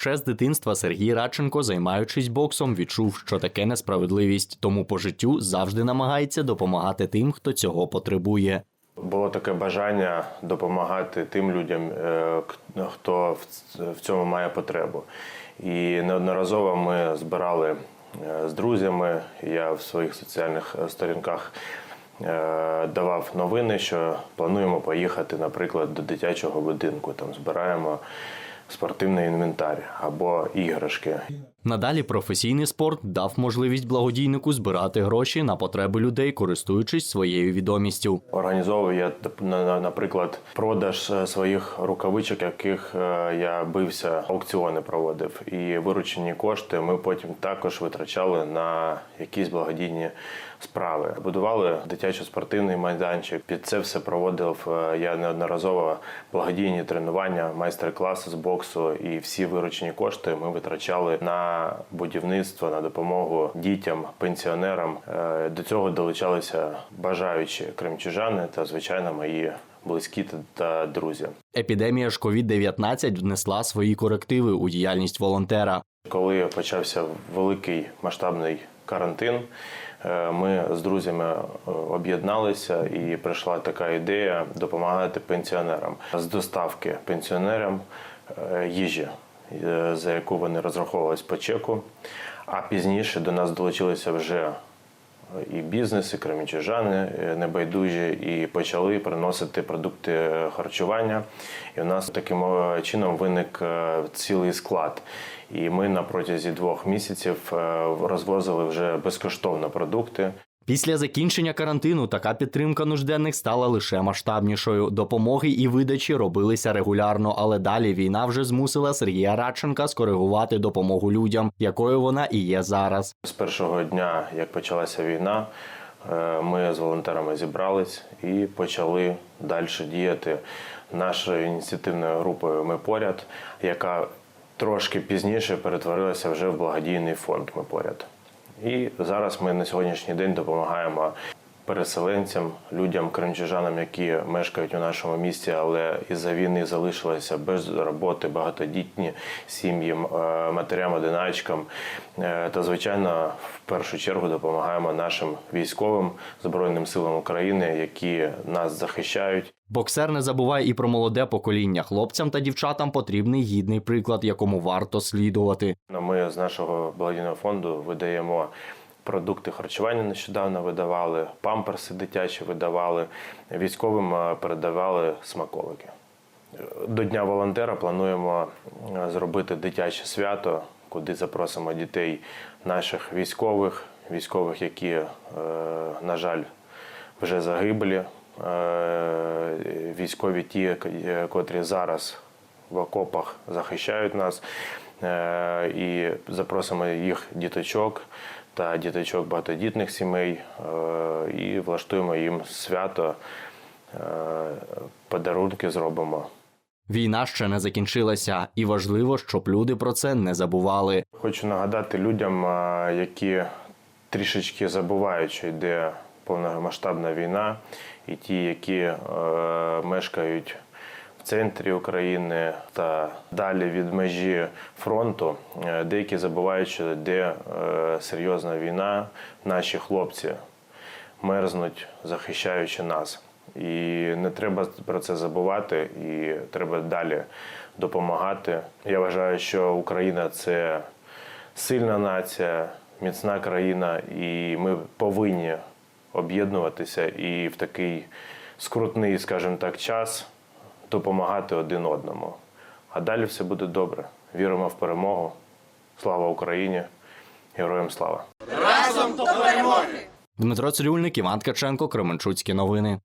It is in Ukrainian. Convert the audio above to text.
Ще з дитинства Сергій Радченко, займаючись боксом, відчув, що таке несправедливість, тому по життю завжди намагається допомагати тим, хто цього потребує. Було таке бажання допомагати тим людям, е, хто в цьому має потребу. І неодноразово ми збирали е, з друзями. Я в своїх соціальних е, сторінках давав новини, що плануємо поїхати, наприклад, до дитячого будинку. Там збираємо спортивний інвентар або іграшки. Надалі професійний спорт дав можливість благодійнику збирати гроші на потреби людей, користуючись своєю відомістю. Організовував я, наприклад, продаж е, своїх рукавичок, яких е, я бився, аукціони проводив. І виручені кошти ми потім також витрачали на якісь благодійні справи. Будували дитячо-спортивний майданчик. Під це все проводив е, я неодноразово благодійні тренування, майстер-класи з боксу. І всі виручені кошти ми витрачали на будівництво, на допомогу дітям, пенсіонерам. Е, До цього долучалися бажаючі кримчужани та, звичайно, мої близькі та- друзі. Епідемія ж COVID-19 внесла свої корективи у діяльність волонтера. Коли почався великий масштабний карантин, е, ми з друзями е, об'єдналися і прийшла така ідея допомагати пенсіонерам з доставки пенсіонерам їжі, за яку вони розраховувались по чеку. А пізніше до нас долучилися вже і бізнес, і кремічужани е, небайдужі, і почали приносити продукти е, харчування. І у нас таким е, чином виник е, цілий склад. І ми на протязі двох місяців е, розвозили вже безкоштовно продукти. Після закінчення карантину така підтримка нужденних стала лише масштабнішою. Допомоги і видачі робилися регулярно, але далі війна вже змусила Сергія Радченка скоригувати допомогу людям, якою вона і є зараз. З першого дня, як почалася війна, е, ми з волонтерами зібрались і почали далі діяти нашою ініціативною групою Ми поряд, яка трошки пізніше перетворилася вже в благодійний фонд Ми поряд. І зараз ми на сьогоднішній день допомагаємо переселенцям, людям, кримчужанам, які мешкають у нашому місті, але із-за війни залишилися без роботи, багатодітні сім'ї, е, матерям, одиначкам. Е, Та, звичайно, в першу чергу допомагаємо нашим військовим Збройним силам України, які нас захищають. Боксер не забуває і про молоде покоління. Хлопцям та дівчатам потрібний гідний приклад, якому варто слідувати. Ну, Ми з нашого благодійного фонду видаємо продукти харчування нещодавно видавали, памперси дитячі видавали, військовим е, передавали смаколики. До Дня волонтера плануємо е, зробити дитяче свято, куди запросимо дітей наших військових, військових, які, е, на жаль, вже загиблі. Військові ті, котрі зараз в окопах захищають нас. І запросимо їх діточок та діточок багатодітних сімей е, і влаштуємо їм свято, е, подарунки зробимо. Війна ще не закінчилася, і важливо, щоб люди про це не забували. Хочу нагадати людям, які трішечки забувають, що йде повномасштабна війна, і ті, які е, мешкають центрі України та далі від межі фронту, е, деякі забувають, що йде е, серйозна війна, наші хлопці мерзнуть, захищаючи нас. І не треба про це забувати, і треба далі допомагати. Я вважаю, що Україна це сильна нація, міцна країна, і ми повинні об'єднуватися і в такий скрутний, скажімо так, час допомагати один одному. А далі все буде добре. Віримо в перемогу. Слава Україні! Героям слава! Разом Дмитро Цирюльник, Іван Ткаченко, Кременчуцькі новини.